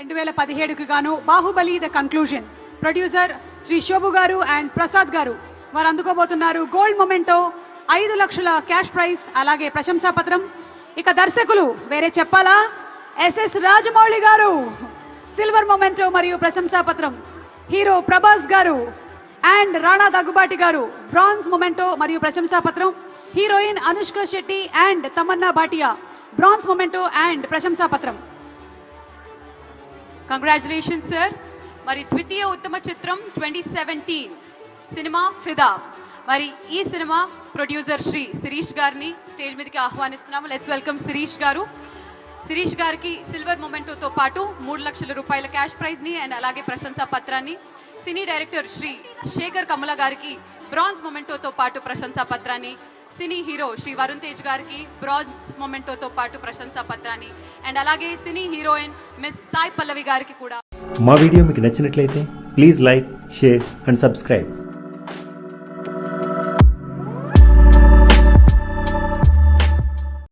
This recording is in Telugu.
రెండు వేల పదిహేడుకు గాను Baahubali the conclusion. Producer Shri Shobu గారు అండ్ ప్రసాద్ గారు వారు అందుకోబోతున్నారు గోల్డ్ మొమెంటో ఐదు లక్షల క్యాష్ ప్రైజ్ అలాగే ప్రశంసా పత్రం. ఇక దర్శకులు వేరే చెప్పాలా? ఎస్ఎస్ రాజమౌళి గారు. సిల్వర్ మొమెంటో మరియు ప్రశంసా పత్రం. హీరో ప్రభాస్ గారు. అండ్ రాణా దగ్గుబాటి గారు. బ్రాంజ్ మొమెంటో మరియు ప్రశంసా పత్రం. Heroine Anushka Shetty and Tamannaah Bhatia bronze memento and ప్రశంసా పత్రం. కంగ్రాచులేషన్ సార్ మరి ద్వితీయ ఉత్తమ చిత్రం ట్వంటీ సెవెంటీన్ సినిమా ఫిదా. మరి ఈ సినిమా ప్రొడ్యూసర్ శ్రీ శిరీష్ గారిని స్టేజ్ మీదకి ఆహ్వానిస్తున్నాము. లెట్స్ వెల్కమ్ శిరీష్ గారు. శిరీష్ గారికి సిల్వర్ మొమెంటోతో పాటు మూడు లక్షల రూపాయల క్యాష్ ప్రైజ్ని అండ్ అలాగే ప్రశంసా పత్రాన్ని సినీ డైరెక్టర్ శ్రీ శేఖర్ కమల గారికి బ్రాంజ్ మొమెంటోతో పాటు ప్రశంసా పత్రాన్ని సినీ హీరో శ్రీ వరుణ్ తేజ్ గారికి బ్రాంజ్ మొమెంటోతో పాటు ప్రశంసా పత్రాన్ని. అండ్ అలాగే సినీ హీరోయిన్ మిస్ సాయి పల్లవి గారికి కూడా. మా వీడియో మీకు నచ్చినట్లయితే please like share and subscribe.